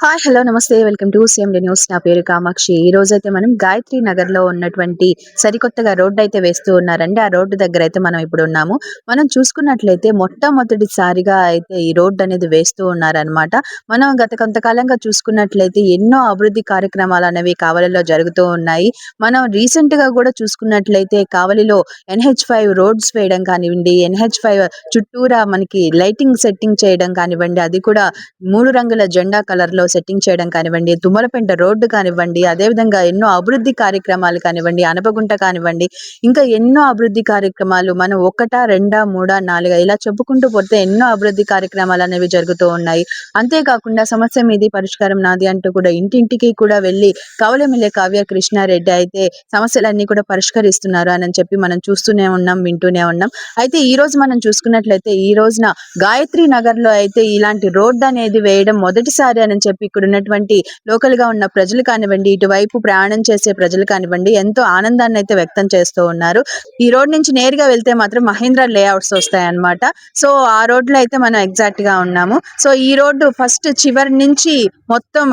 Hi hello నమస్తే. Welcome to CMD news నా పేరు కామాక్షి. ఈ రోజు మనం గాయత్రి నగర్లో ఉన్నటువంటి సరికొత్తగా రోడ్డు అయితే వేస్తూ ఉన్నారండి. ఆ రోడ్డు దగ్గర అయితే మనం ఇప్పుడు ఉన్నాము. మనం చూసుకున్నట్లయితే మొట్టమొదటిసారిగా అయితే ఈ రోడ్డు అనేది వేస్తూ ఉన్నారనమాట మనం గత కొంతకాలంగా చూసుకున్నట్లయితే ఎన్నో అభివృద్ధి కార్యక్రమాలు అనేవి కావలిలో జరుగుతూ ఉన్నాయి. మనం రీసెంట్గా కూడా చూసుకున్నట్లయితే కావలిలో ఎన్హెచ్ ఫైవ్ రోడ్స్ వేయడం కానివ్వండి ఎన్హెచ్ ఫైవ్ చుట్టూరా మనకి లైటింగ్ సెట్టింగ్ చేయడం కానివ్వండి అది కూడా మూడు రంగుల జెండా కలర్లో సెట్టింగ్ చేయడం కానివ్వండి తుమ్మలపెంట రోడ్డు కానివ్వండి అదేవిధంగా ఎన్నో అభివృద్ధి కార్యక్రమాలు కానివ్వండి అనపగుంట కానివ్వండి ఇంకా ఎన్నో అభివృద్ధి కార్యక్రమాలు మనం ఒకటా రెండా మూడా నాలుగా ఇలా చెప్పుకుంటూ పోతే ఎన్నో అభివృద్ధి కార్యక్రమాలు అనేవి జరుగుతూ ఉన్నాయి. అంతేకాకుండా సమస్య మీది పరిష్కారం నాది అంటూ కూడా ఇంటింటికి కూడా వెళ్ళి కవలమిలే కావ్య కృష్ణారెడ్డి అయితే సమస్యలన్నీ కూడా పరిష్కరిస్తున్నారు అని చెప్పి మనం చూస్తూనే ఉన్నాం వింటూనే ఉన్నాం. అయితే ఈ రోజు మనం చూసుకున్నట్లయితే ఈ రోజున గాయత్రి నగర్లో అయితే ఇలాంటి రోడ్డు అనేది వేయడం మొదటిసారి అని చెప్పి ఇక్కడ ఉన్నటువంటి లోకల్గా ఉన్న ప్రజలు కానివ్వండి ఇటువైపు ప్రయాణం చేసే ప్రజలు కానివ్వండి ఎంతో ఆనందాన్ని అయితే వ్యక్తం చేస్తూ ఉన్నారు. ఈ రోడ్ నుంచి నేరుగా వెళ్తే మాత్రం మహేంద్ర లేఅవుట్స్ వస్తాయి అన్నమాట సో ఆ రోడ్లో అయితే మనం ఎగ్జాక్ట్గా ఉన్నాము. సో ఈ రోడ్డు ఫస్ట్ చివరి నుంచి మొత్తం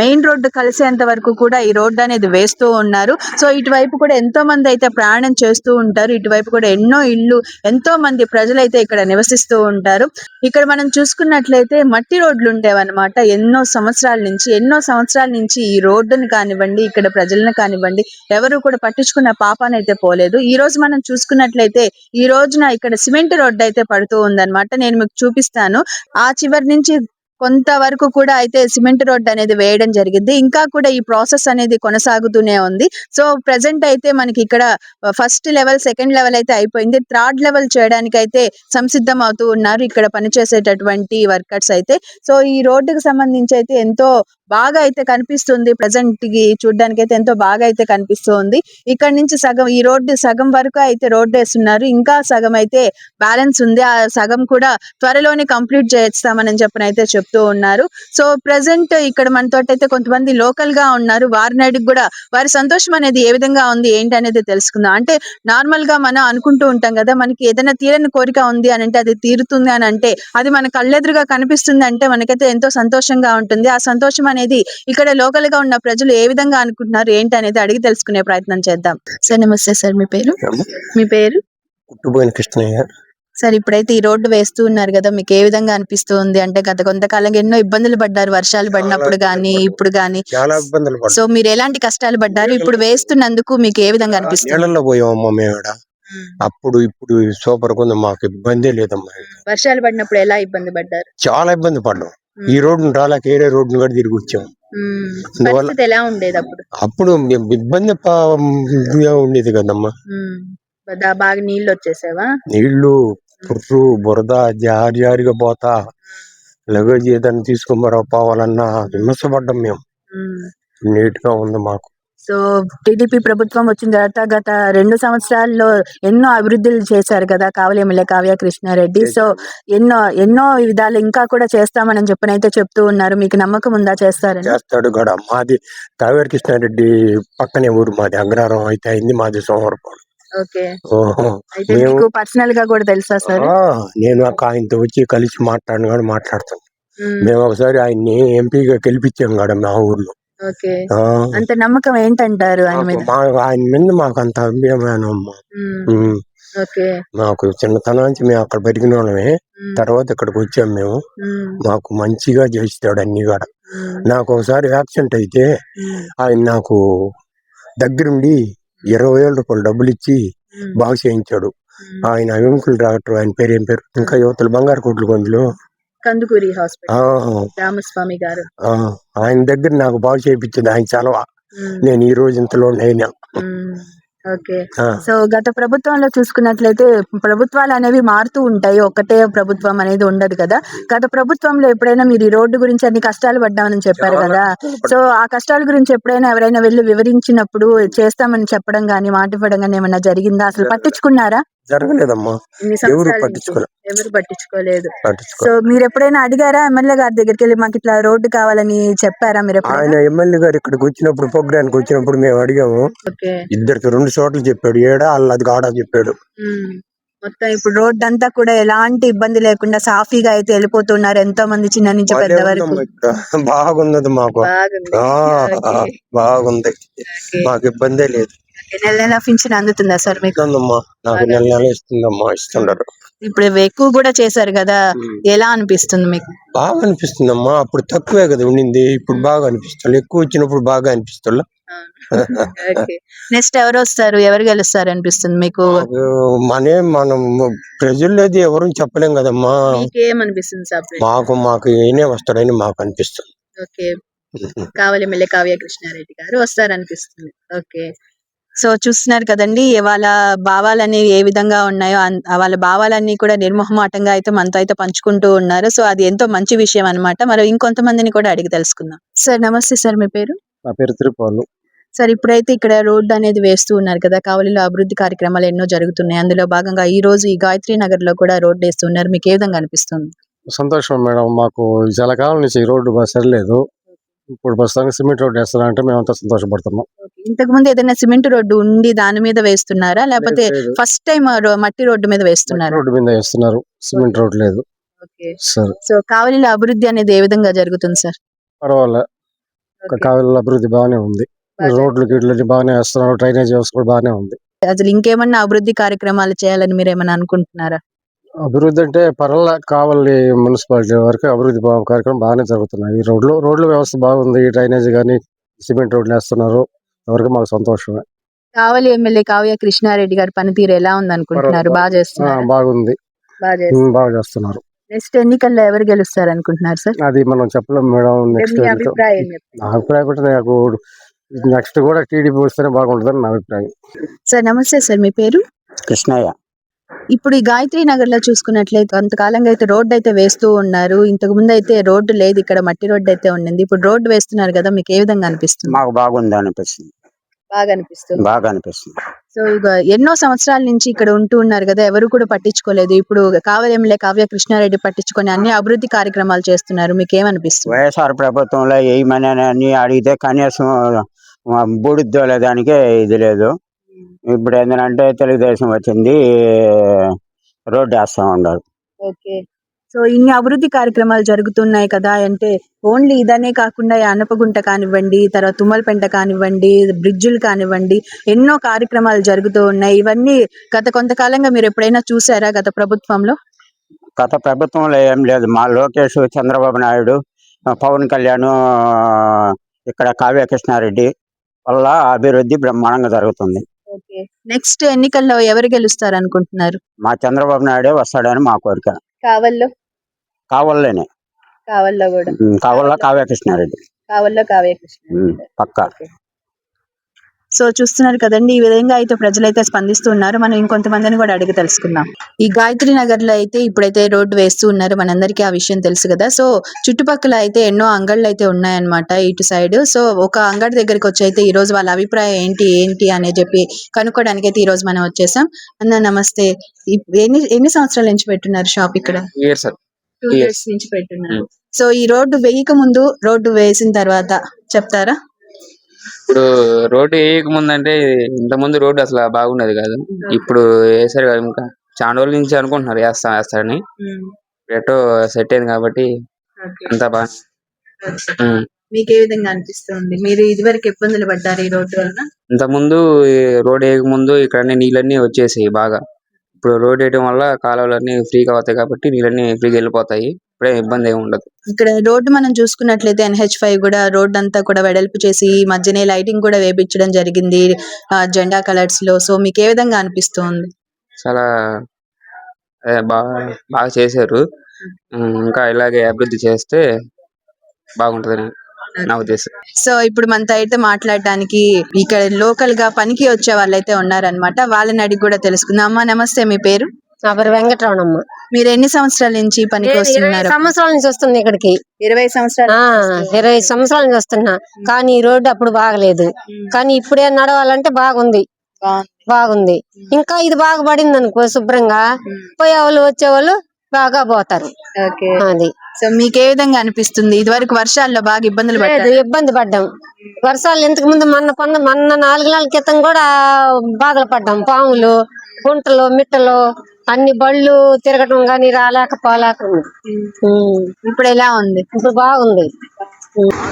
మెయిన్ రోడ్డు కలిసేంత వరకు కూడా ఈ రోడ్డు అనేది వేస్తూ ఉన్నారు. సో ఇటువైపు కూడా ఎంతో మంది అయితే ప్రయాణం చేస్తూ ఉంటారు. ఇటువైపు కూడా ఎన్నో ఇల్లు ఎంతో మంది ప్రజలైతే ఇక్కడ నివసిస్తూ ఉంటారు. ఇక్కడ మనం చూసుకున్నట్లయితే మట్టి రోడ్లు ఉండేవన్నమాట. ఎన్నో సంవత్సరాల నుంచి ఎన్నో సంవత్సరాల నుంచి ఈ రోడ్డును కానివ్వండి ఇక్కడ ప్రజలను కానివ్వండి ఎవరు కూడా పట్టించుకున్న పాపానైతే పోలేదు. ఈ రోజు మనం చూసుకున్నట్లయితే ఈ రోజున ఇక్కడ సిమెంట్ రోడ్డు అయితే పడుతూ ఉందన్నమాట. నేను మీకు చూపిస్తాను. ఆ చివరి నుంచి కొంతవరకు కూడా అయితే సిమెంట్ రోడ్ అనేది వేయడం జరిగింది. ఇంకా కూడా ఈ ప్రాసెస్ అనేది కొనసాగుతూనే ఉంది. సో ప్రెసెంట్ అయితే మనకి ఇక్కడ ఫస్ట్ లెవెల్ సెకండ్ లెవెల్ అయితే అయిపోయింది. థర్డ్ లెవెల్ చేయడానికి అయితే సంసిద్ధం అవుతూ ఉన్నారు ఇక్కడ పనిచేసేటటువంటి వర్కర్స్ అయితే. సో ఈ రోడ్డుకు సంబంధించి అయితే ఎంతో బాగా అయితే కనిపిస్తుంది ప్రజెంట్కి చూడడానికి అయితే ఎంతో బాగా అయితే కనిపిస్తుంది. ఇక్కడ నుంచి సగం ఈ రోడ్డు సగం వరకు అయితే రోడ్డు వేస్తున్నారు. ఇంకా సగం అయితే బ్యాలెన్స్ ఉంది. ఆ సగం కూడా త్వరలోనే కంప్లీట్ చేస్తామని చెప్పని అయితే చెప్తూ ఉన్నారు. సో ప్రెసెంట్ ఇక్కడ మనతో అయితే కొంతమంది లోకల్గా ఉన్నారు. వారిని అడిగి కూడా వారి సంతోషం అనేది ఏ విధంగా ఉంది ఏంటి అనేది తెలుసుకుందాం. అంటే నార్మల్గా మనం అనుకుంటూ ఉంటాం కదా మనకి ఏదైనా తీరని కోరిక ఉంది అని అంటే అది తీరుతుంది అని అంటే అది మన కళ్ళెదురుగా కనిపిస్తుంది అంటే మనకైతే ఎంతో సంతోషంగా ఉంటుంది. ఆ సంతోషం అనేది ఇక్కడ లోకల్గా ఉన్న ప్రజలు ఏ విధంగా అనుకుంటున్నారు ఏంటి అనేది అడిగి తెలుసుకునే ప్రయత్నం చేద్దాం. సార్ నమస్తే సార్ మీ పేరు? మీ పేరు? పుట్టుపోయిన కృష్ణయ్య. సార్ ఇప్పుడైతే ఈ రోడ్డు వేస్తూ ఉన్నారు కదా మీకు ఏ విధంగా అనిపిస్తుంది? అంటే గత కొంతకాలంగా ఎన్నో ఇబ్బందులు పడ్డారు వర్షాలు పడినప్పుడు గానీ ఇప్పుడు గానీ. చాలా ఇబ్బందులు పడ్డాం సో మీరు ఎలాంటి కష్టాలు పడ్డారు? ఇప్పుడు వేస్తున్నందుకు మీకు ఏ విధంగా అనిపిస్తుంది? నీళ్ళల్లో పోయామమ్మా మేము. ఈడ. అప్పుడు ఇప్పుడు సూపర్ కొంది మాకు ఇబ్బందే లేదమ్మా. వర్షాలు పడినప్పుడు ఎలా ఇబ్బంది పడ్డారు? చాలా ఇబ్బంది పడ్డాం. ఈ రోడ్డు రాలేక ఏరే రోడ్డును కూడా తిరిగి వచ్చాం. అందువల్ల- పరిస్థితి ఎలా ఉండేది అప్పుడు? అప్పుడు ఇబ్బంది ప- ఉండేది కదమ్మా. బా- బాగా నీళ్ళు వచ్చేసావా నీళ్ళు పుర్రు బురద జారి జారిగా పోతా. లగేజ్ ఏదైనా తీసుకుని పోవాలన్నా విమర్శపడ్డాం మేము. నీట్గా ఉంది మాకు. సో టీడీపీ ప్రభుత్వం వచ్చిన తర్వాత గత రెండు సంవత్సరాల్లో ఎన్నో అభివృద్ధులు చేశారు కదా కావలి ఎమ్మెల్యే కావ్య కృష్ణారెడ్డి. సో ఎన్నో ఎన్నో విధాలు ఇంకా కూడా చేస్తామని చెప్పని అయితే చెప్తూ ఉన్నారు. మీకు నమ్మకం ఉందా చేస్తారని? చేస్తాడు గడ మాది కావేరి కృష్ణారెడ్డి పక్కనే ఊరు మాది అగ్రహారం అయితే అయింది మాది ఓహో అయితే మేము- మీకు పర్సనల్గా కూడా తెలుసా సార్? ఆ, నేను ఒక ఆయనతో వచ్చి కలిసి మాట్లాడిన కూడా మాట్లాడుతాను మేము. ఒకసారి ఆయన్ని ఎంపీగా గెలిపించాం కాడ మా ఊర్లో. ఓకే. ఆ, అంత నమ్మకం ఏంటంటారు ఆయన మీద? మా ఆయన మీద మాకు అంత అభిమానం అమ్మా. ఉమ్. ఉమ్. ఓకే. మాకు చిన్నతనం నుంచి మేము అక్కడ పెరిగిన వాళ్ళమే. తర్వాత ఇక్కడికి వచ్చాం మేము. మాకు మంచిగా చేస్తాడు అన్ని కూడా నాకు ఒకసారి యాక్సిడెంట్ అయితే ఆయన నాకు దగ్గరుండి ఇరవై వేల రూపాయలు డబ్బులు ఇచ్చి బాగు చేయించాడు. ఆయన వెంకుల డాక్టర్ ఆయన పేరు ఏం పేరు? ఇంకా యువతలు బంగారు కోట్లు కొందులు కందుకూరి హాస్పిటల్. రామస్వామి గారు. ఆయన దగ్గర నాకు బాగు చేయించింది ఆయన చలవ నేను ఈ రోజు ఇంతలో అయినా. ఓకే. సో గత ప్రభుత్వంలో చూసుకున్నట్లయితే ప్రభుత్వాలు అనేవి మారుతూ ఉంటాయి. ఒకటే ప్రభుత్వం అనేది ఉండదు కదా. గత ప్రభుత్వంలో ఎప్పుడైనా మీరు ఈ రోడ్డు గురించి అన్ని కష్టాలు పడ్డామని చెప్పారు కదా. సో ఆ కష్టాల గురించి ఎప్పుడైనా ఎవరైనా వెళ్ళి వివరించినప్పుడు చేస్తామని చెప్పడం గానీ మాట ఇవ్వడం గానీ ఏమన్నా జరిగిందా? అసలు పట్టించుకున్నారా? జరగలేదమ్మా. ఇన్ని ఎవరు సంవత్సరాల నుంచి పట్టించుకోలే. ఎవరు పట్టించుకోలేదు. పట్టించుకో సో మీరు ఎప్పుడైనా అడిగారా ఎమ్మెల్యే గారి దగ్గరికి వెళ్ళి మాకు ఇట్లా రోడ్డు కావాలని చెప్పారా మీరు ఆయన ఎప్పుడైనా ఎమ్మెల్యే గారు ఇక్కడికి వచ్చినప్పుడు ప్రోగ్రానికి వచ్చినప్పుడు మేము అడిగాము. ఓకే. ఇద్దరికి రెండు చోట్ల చెప్పాడు. ఏడా అల్లది కాడా చెప్పాడు. ఉమ్. మొత్తం ఇప్పుడు రోడ్ అంతా కూడా ఎలాంటి ఇబ్బంది లేకుండా సాఫీగా అయితే వెళ్ళిపోతున్నారు ఎంతో మంది చిన్న నుంచి పెద్ద వరకు ఇక్కడ. బాగున్నది మాకు. బాగుంది. ఆ. బాగుంది. మాకు ఇబ్బందే లేదు. నెల నెల పింఛన్ అందుతుందా సార్ మీకు? ఇస్తుందమ్మా. నాకు నెల నెల ఇస్తుందమ్మా ఇస్తుండరు. ఇప్పుడు ఎక్కువ కూడా చేశారు కదా ఎలా అనిపిస్తుంది మీకు? బాగా అనిపిస్తుందమ్మా. అప్పుడు తక్కువే కదా ఉండింది ఇప్పుడు బాగా అనిపిస్తుంది. ఎక్కువ వచ్చినప్పుడు బాగా అనిపిస్తుంది నెక్స్ట్ ఎవరు వస్తారు? ఎవరు గెలుస్తారు అనిపిస్తుంది మీకు? మనే మనం ప్రజల్లోది ఎవరు చెప్పలేం కదమ్మా. మీకు ఏమనిపిస్తుంది సార్ మాకు మాకు ఈయనే వస్తాడని మాకు అనిపిస్తుంది. ఓకే. కావాలి ఎమ్మెల్యే కావ్య కృష్ణారెడ్డి గారు వస్తారనిపిస్తుంది. ఓకే. సో చూస్తున్నారు కదండి వాళ్ళ భావాలన్నీ ఏ విధంగా ఉన్నాయో వాళ్ళ భావాలన్నీ కూడా నిర్మోహమాటంగా అయితే మనతో అయితే పంచుకుంటూ ఉన్నారు. సో అది ఎంతో మంచి విషయం అన్నమాట. మరి ఇంకొంతమందిని కూడా అడిగి తెలుసుకుందాం. సార్ నమస్తే సార్ మీ పేరు? నా పేరు తిరుపాలు. సార్ ఇప్పుడైతే ఇక్కడ రోడ్డు అనేది వేస్తూ ఉన్నారు కదా కావలిలో అభివృద్ధి కార్యక్రమాలు ఎన్నో జరుగుతున్నాయి. అందులో భాగంగా ఈ రోజు ఈ గాయత్రి నగర్లో కూడా రోడ్డు వేస్తున్నారు. మీకు ఏ విధంగా అనిపిస్తుంది? సంతోషం మేడం. మాకు చాలా కాలం నుంచి ఈ రోడ్డు సరిలేదు. ఇప్పుడు ప్రస్తుతానికి సిమెంట్ రోడ్డు వేస్తున్నారంటే మేమంతా సంతోషపడుతున్నాం. ఇంతకు ముందు ఏదైనా సిమెంట్ రోడ్డు ఉండి దాని మీద వేస్తున్నారా? లేకపోతే. ఫస్ట్ టైం మట్టి రోడ్డు మీద వేస్తున్నారు? రోడ్డు మీద వేస్తున్నారు. సిమెంట్ రోడ్ లేదు. సరే. సో కావలిలో అభివృద్ధి అనేది ఏ విధంగా జరుగుతుంది సార్? పర్వాలే. కావాలి అభివృద్ధి బాగానే ఉంది. రోడ్లు గిడ్లు బాగానే వేస్తున్నారు. డ్రైనేజ్ వ్యవస్థ కూడా బాగానే ఉంది. అసలు ఇంకేమన్నా అభివృద్ధి కార్యక్రమాలు చేయాలని మీరు ఏమైనా అనుకుంటున్నారా? అభివృద్ధి అంటే పర్వాలే కావాలి మున్సిపాలిటీ వరకు అభివృద్ధి కార్యక్రమం బాగానే జరుగుతున్నాయి. ఈ రోడ్లు రోడ్ల వ్యవస్థ బాగుంది. డ్రైనేజ్ కానీ సిమెంట్ రోడ్లు వేస్తున్నారు. ఎవరికి మాకు సంతోషమే. కావలి ఎమ్మెల్యే కావ్య కృష్ణారెడ్డి గారి పనితీరు ఎలా ఉంది అనుకుంటున్నారు. బాగా చేస్తున్నారు. బాగుంది. బాగా చేస్తున్నారు. బాగా చేస్తున్నారు. నెక్స్ట్ ఎన్నికల్లో ఎవరు గెలుస్తారు అనుకుంటున్నారు సార్? అది మనం చెప్పలేం మేడం నెక్స్ట్ అభిప్రాయం కూడా నాకు నెక్స్ట్ కూడా టీడీపీ వస్తేనే బాగుంటుందని నా అభిప్రాయం. సార్ నమస్తే సార్ మీ పేరు? కృష్ణయ్య. ఇప్పుడు ఈ గాయత్రి నగర్లో చూసుకున్నట్లయితే కొంతకాలంగా అయితే రోడ్డు అయితే వేస్తూ ఉన్నారు. ఇంతకు ముందు అయితే రోడ్డు లేదు ఇక్కడ మట్టి రోడ్డు అయితే ఉండింది ఇప్పుడు రోడ్డు వేస్తున్నారు కదా మీకు ఏ విధంగా అనిపిస్తుంది? మాకు బాగుంది అనిపిస్తుంది. బాగా అనిపిస్తుంది. బాగా అనిపిస్తుంది. సో ఇక ఎన్నో సంవత్సరాల నుంచి ఇక్కడ ఉంటూ ఉన్నారు కదా ఎవరు కూడా పట్టించుకోలేదు. ఇప్పుడు కావ్య ఎమ్మెల్యే కావ్య కృష్ణారెడ్డి పట్టించుకొని అన్ని అభివృద్ధి కార్యక్రమాలు చేస్తున్నారు. మీకు ఏమనిపిస్తుంది వైఎస్ఆర్ ప్రభుత్వంలో ఏమని అడిగితే కనీసం బూడిద్దోలే దానికే ఇది లేదు. ఇప్పుడు ఏంటంటే తెలుగుదేశం వచ్చింది రోడ్డు వేస్తా ఉన్నారు. ఓకే. సో ఇన్ని అభివృద్ధి కార్యక్రమాలు జరుగుతున్నాయి కదా అంటే ఓన్లీ ఇదనే కాకుండా ఈ అనపగుంట కానివ్వండి తర్వాత తుమ్మలపెంట కానివ్వండి బ్రిడ్జులు కానివ్వండి ఎన్నో కార్యక్రమాలు జరుగుతూ ఉన్నాయి. ఇవన్నీ గత కొంతకాలంగా మీరు ఎప్పుడైనా చూసారా గత ప్రభుత్వంలో? గత ప్రభుత్వంలో ఏం లేదు. మా లోకేష్ చంద్రబాబు నాయుడు పవన్ కళ్యాణ్ ఇక్కడ కావ్య కృష్ణారెడ్డి వల్ల అభివృద్ధి బ్రహ్మాండంగా జరుగుతుంది. నెక్స్ట్ ఎన్నికల్లో ఎవరు గెలుస్తారు అనుకుంటున్నారు మా చంద్రబాబు నాయుడే వస్తాడని మా కోరిక. కావల్లో? కావాలనే కావల్లో కూడా. కావాల కావ్య కృష్ణారెడ్డి కావల్లో కావ్యకృష్ణ పక్కా. సో చూస్తున్నారు కదండి ఈ విధంగా అయితే ప్రజలైతే స్పందిస్తున్నారు. మనం ఇంకొంతమందిని కూడా అడిగి తెలుసుకుందాం. ఈ గాయత్రి నగర్లో అయితే ఇప్పుడైతే రోడ్డు వేస్తూ ఉన్నారు. మనందరికీ ఆ విషయం తెలుసు కదా. సో చుట్టుపక్కల అయితే ఎన్నో అంగళ్ళు అయితే ఉన్నాయన్నమాట ఇటు సైడ్. సో ఒక అంగడి దగ్గరికి వచ్చి అయితే ఈ రోజు వాళ్ళ అభిప్రాయం ఏంటి ఏంటి అని చెప్పి కనుక్కోవడానికి అయితే ఈ రోజు మనం వచ్చేసాం. అన్న నమస్తే. ఎన్ని ఎన్ని సంవత్సరాల నుంచి పెట్టున్నారు షాప్ ఇక్కడ? టూ. ఇయర్స్ నుంచి పెట్టున్నారు. సో ఈ రోడ్డు వేయక ముందు రోడ్డు వేసిన తర్వాత చెప్తారా? ఇప్పుడు రోడ్డు వేయక ముందు అంటే ఇంత ముందు రోడ్డు అసలు బాగున్నది కాదు. ఇప్పుడు వేసారు కదా ఇంకా. చాలా రోజుల నుంచి అనుకుంటున్నారు వేస్తా వేస్తారని. ఎటో సెట్ అయింది కాబట్టి అంతా బాగా ఉమ్. మీకు ఏ విధంగా అనిపిస్తుంది? మీరు ఇదివరకు ఇబ్బందులు పడ్డారు ఈ రోడ్డు వలన? ఇంత ముందు ఈ రోడ్ వేయక ముందు ఇక్కడ నీళ్ళన్నీ వచ్చేసాయి బాగా. ఇప్పుడు రోడ్ వేయడం వల్ల కాలువలన్నీ ఫ్రీగా అవుతాయి కాబట్టి నీళ్ళన్నీ ఫ్రీగా వెళ్ళిపోతాయి. ఇప్పుడే ఇబ్బంది ఏమి ఉండదు. ఇక్కడ రోడ్డు మనం చూసుకున్నట్లయితే ఎన్హెచ్ ఫైవ్ కూడా రోడ్ అంతా కూడా వెడల్పు చేసి ఈ మధ్యనే లైటింగ్ కూడా వేపించడం జరిగింది ఆ, జెండా కలర్స్లో. సో మీకు ఏ విధంగా అనిపిస్తుంది? చాలా అదే బాగా బాగా చేశారు. ఉమ్, ఇంకా ఇలాగే అభివృద్ధి చేస్తే బాగుంటుందని నా ఉద్దేశం. సో ఇప్పుడు మనతో అయితే మాట్లాడడానికి ఇక్కడ లోకల్గా పనికి వచ్చే వాళ్ళైతే ఉన్నారనమాట వాళ్ళని అడిగి కూడా తెలుసుకుందాం. అమ్మా నమస్తే. మీ పేరు? నా పేరు వెంకటరమణమ్మ. మీరు ఎన్ని సంవత్సరాల నుంచి పనికి నేను ఇరవై వస్తున్నారు? సంవత్సరాల నుంచి వస్తుంది ఇక్కడికి. ఇరవై సంవత్సరాలు ఆ ఇరవై సంవత్సరాల నుంచి వస్తున్నా. కానీ ఈ రోడ్డు అప్పుడు బాగలేదు. కానీ ఇప్పుడే నడవాలంటే బాగుంది. బాగుంది. ఇంకా ఇది బాగా పడింది అనుకో శుభ్రంగా. పోయేవాళ్ళు వచ్చేవాళ్ళు బాగా పోతారు. ఓకే. అది. సో మీకు ఏ విధంగా అనిపిస్తుంది? ఇది వరకు వర్షాల్లో బాగా ఇబ్బందులు లేదు పడ్డారు? ఇబ్బంది పడ్డాం. వర్షాలు ఇంతకు ముందు మొన్న కొన్న మొన్న నాలుగు నెలల క్రితం కూడా బాధలు పడ్డాం. పాములు గుంటలు మిట్టలు అన్ని బళ్ళు తిరగటం గాని రాలేక పోలేక ఉంది. ఇప్పుడు ఎలా ఉంది? ఇప్పుడు బాగుంది.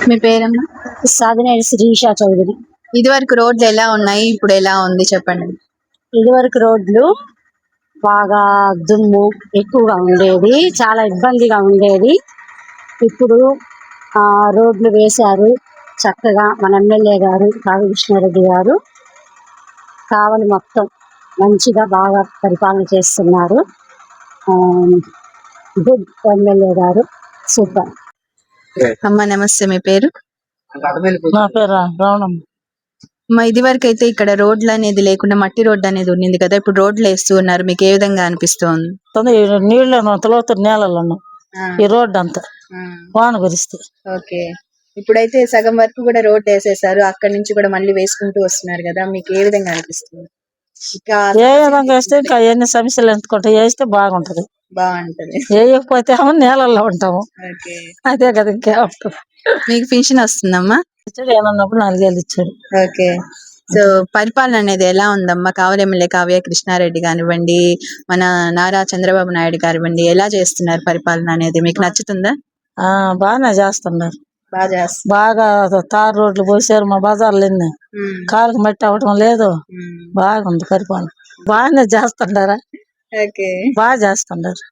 మీ పేరమ్మా? సాధనేడు శ్రీషా చౌదరి. ఇది వరకు రోడ్లు ఎలా ఉన్నాయి? ఇప్పుడు ఎలా ఉంది? చెప్పండి. ఇదివరకు రోడ్లు బాగా దుమ్ము ఎక్కువగా ఉండేది చాలా ఇబ్బందిగా ఉండేది. ఇప్పుడు ఆ రోడ్లు వేశారు. చక్కగా మన ఎమ్మెల్యే గారు కావి కృష్ణారెడ్డి గారు. కావలి మొత్తం మంచిగా బాగా పరిపాలన చేస్తున్నారు. గుడ్ ఎమ్మెల్యే గారు సూపర్. అమ్మ నమస్తే మీ పేరు? నా పేరు రావణం మా ఇది వరకు అయితే ఇక్కడ రోడ్లు అనేది లేకుండా మట్టి రోడ్డు అనేది ఉండింది కదా ఇప్పుడు రోడ్లు వేస్తూ ఉన్నారు. మీకు ఏ విధంగా అనిపిస్తుంది? నీళ్ళను తలోతు నేలలను ఈ రోడ్డు అంతా వాన కురిస్తే. ఓకే. ఇప్పుడైతే సగం వరకు కూడా రోడ్ వేసేసారు. అక్కడ నుంచి కూడా మళ్ళీ వేసుకుంటూ వస్తున్నారు కదా మీకు ఏ విధంగా అనిపిస్తుంది? ఏ విధంగా వేస్తే ఇంకా ఎన్ని సమస్యలు ఎంచుకుంటే వేస్తే బాగుంటది. బాగుంటది. వేయకపోతే ఏమో నేలల్లో ఉంటాము. అదే కదా ఇంకేమంటారు మీకు పెన్షన్ వస్తుందమ్మా? ఇచ్చాడు ఏమన్నప్పుడు నాలుగేళ్ళు ఇచ్చాడు. ఓకే. సో పరిపాలన అనేది ఎలా ఉందమ్మా? కావలి ఎమ్మెల్యే కావ్య కృష్ణారెడ్డి కానివ్వండి మన నారా చంద్రబాబు నాయుడు కానివ్వండి ఎలా చేస్తున్నారు పరిపాలన అనేది? మీకు నచ్చుతుందా? బాగా చేస్తున్నారు. బాగా తార్ రోడ్లు పోసారు మా బజార్లు ఎన్ని కాలుకి మట్టి అవ్వటం లేదు. బాగుంది పరిపాలన. బాగానే చేస్తుండారా? బాగా చేస్తుండారు.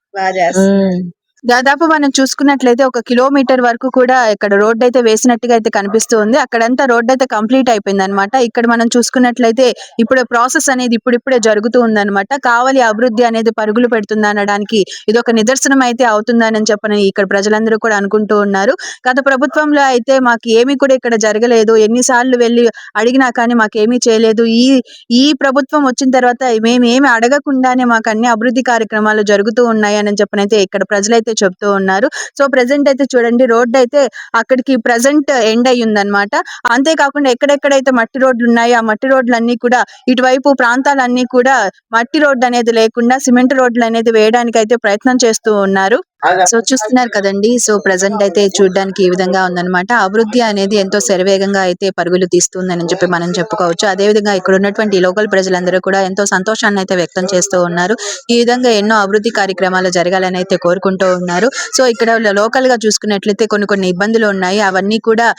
దాదాపు మనం చూసుకున్నట్లయితే ఒక కిలోమీటర్ వరకు కూడా ఇక్కడ రోడ్ అయితే వేసినట్టుగా అయితే కనిపిస్తూ ఉంది. అక్కడంతా రోడ్ అయితే కంప్లీట్ అయిపోయింది అనమాట ఇక్కడ మనం చూసుకున్నట్లయితే ఇప్పుడు ప్రాసెస్ అనేది ఇప్పుడిప్పుడే జరుగుతూ ఉందన్నమాట. కావలి అభివృద్ధి అనేది పరుగులు పెడుతుంది అనడానికి ఇది ఒక నిదర్శనం అయితే అవుతుందని చెప్పని ఇక్కడ ప్రజలందరూ కూడా అనుకుంటూ ఉన్నారు. గత ప్రభుత్వంలో అయితే మాకు ఏమీ కూడా ఇక్కడ జరగలేదు. ఎన్నిసార్లు వెళ్ళి అడిగినా కానీ మాకు చేయలేదు. ఈ ఈ ప్రభుత్వం వచ్చిన తర్వాత మేము ఏమి అడగకుండానే మాకు అన్ని అభివృద్ధి కార్యక్రమాలు జరుగుతూ ఉన్నాయి అని చెప్పనైతే ఇక్కడ ప్రజలైతే చెప్తూ ఉన్నారు. సో ప్రెసెంట్ అయితే చూడండి రోడ్ అయితే అక్కడికి ప్రెసెంట్ ఎండ్ అయ్యి ఉందన్నమాట. అంతేకాకుండా ఎక్కడెక్కడైతే మట్టి రోడ్లు ఉన్నాయో ఆ మట్టి రోడ్లన్నీ కూడా ఇటువైపు ప్రాంతాలన్నీ కూడా మట్టి రోడ్డు అనేది లేకుండా సిమెంట్ రోడ్లు అనేది వేయడానికి అయితే ప్రయత్నం చేస్తూ ఉన్నారు. సో చూస్తున్నారు కదండి. సో ప్రెసెంట్ అయితే చూడడానికి ఈ విధంగా ఉందన్నమాట. అభివృద్ధి అనేది ఎంతో శరవేగంగా అయితే పరుగులు తీస్తుందని చెప్పి మనం చెప్పుకోవచ్చు. అదే విధంగా ఇక్కడ ఉన్నటువంటి లోకల్ ప్రజలందరూ కూడా ఎంతో సంతోషాన్ని అయితే వ్యక్తం చేస్తూ ఉన్నారు. ఈ విధంగా ఎన్నో అభివృద్ధి కార్యక్రమాలు జరగాలని అయితే కోరుకుంటూ ఉన్నారు. సో ఇక్కడ లోకల్గా చూసుకున్నట్లయితే కొన్ని కొన్ని ఇబ్బందులు ఉన్నాయి. అవన్నీ కూడా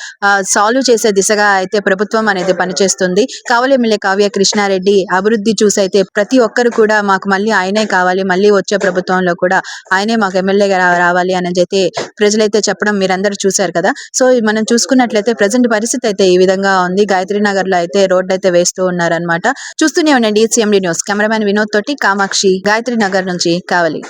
సాల్వ్ చేసే దిశగా అయితే ప్రభుత్వం అనేది పనిచేస్తుంది. కావలి ఎమ్మెల్యే కావ్య కృష్ణారెడ్డి అభివృద్ధి చూసి అయితే ప్రతి ఒక్కరు కూడా మాకు మళ్ళీ ఆయనే కావాలి. మళ్ళీ వచ్చే ప్రభుత్వంలో కూడా ఆయనే మాకు ఎమ్మెల్యే దగ్గర రావాలి అని అయితే ప్రజలైతే చెప్పడం మీరందరూ చూశారు కదా. సో మనం చూసుకున్నట్లయితే ప్రజెంట్ పరిస్థితి అయితే ఈ విధంగా ఉంది. గాయత్రి నగర్లో అయితే రోడ్ అయితే వేస్తూ ఉన్నారనమాట చూస్తూనే ఉండండి సిఎండి న్యూస్ కెమెరామెన్ వినోద్ తోటి కామాక్షి గాయత్రి నగర్ నుంచి కావాలి.